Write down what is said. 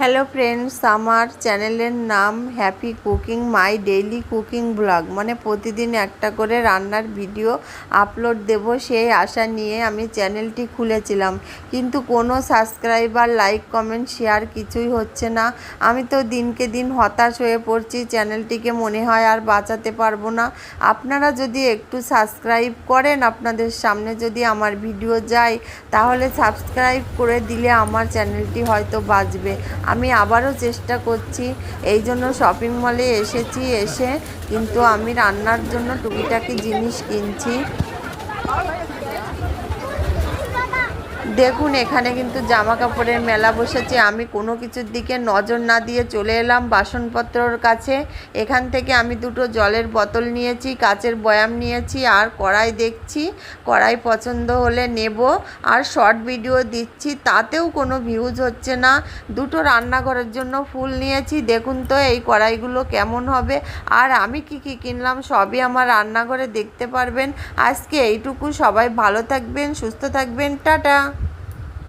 Hello friends আমার চ্যানেলের নাম happy cooking my daily cooking blog মানে প্রতিদিন একটা করে রান্নার ভিডিও আপলোড দেব, সেই আশা নিয়ে আমি চ্যানেলটি খুলেছিলাম। কিন্তু কোনো সাবস্ক্রাইবার লাইক কমেন্ট শেয়ার কিছুই হচ্ছে না। আমি তো দিনকে দিন হতাশ হয়ে পড়ছি, চ্যানেলটিকে মনে হয় আর বাঁচাতে পারব না। আপনারা যদি একটু সাবস্ক্রাইব করেন আপনাদের সামনে যদি আমার ভিডিও যায়, তাহলে সাবস্ক্রাইব করে দিলে আমার চ্যানেলটি হয়তো বাঁচবে আমি আবারও চেষ্টা করছি, এই জন্য শপিং মলে এসেছি, এসে কিন্তু আমি রান্নার জন্য টুকিটাকি জিনিস কিনছি। দেখুন, এখানে কিন্তু জামা কাপড়ের মেলা বসেছে। আমি কোনো কিছুর দিকে নজর না দিয়ে চলে এলাম বাসনপত্রর কাছে। এখান থেকে আমি দুটো জলের বোতল নিয়েছি, কাচের বয়াম নিয়েছি, আর কড়াই দেখছি। কড়াই পছন্দ হলে নেব, আর শর্ট ভিডিও দিচ্ছি, তাতেও কোনো ভিউজ হচ্ছে না। দুটো রান্নাঘরের জন্য ফুল নিয়েছি। দেখুন তো, এই কড়াইগুলো কেমন হবে। আর আমি কি কি কিনলাম, সবই আমার রান্নাঘরে দেখতে পারবেন। আজকে এইটুকু। সবাই ভালো থাকবেন, সুস্থ থাকবেন। টাটা!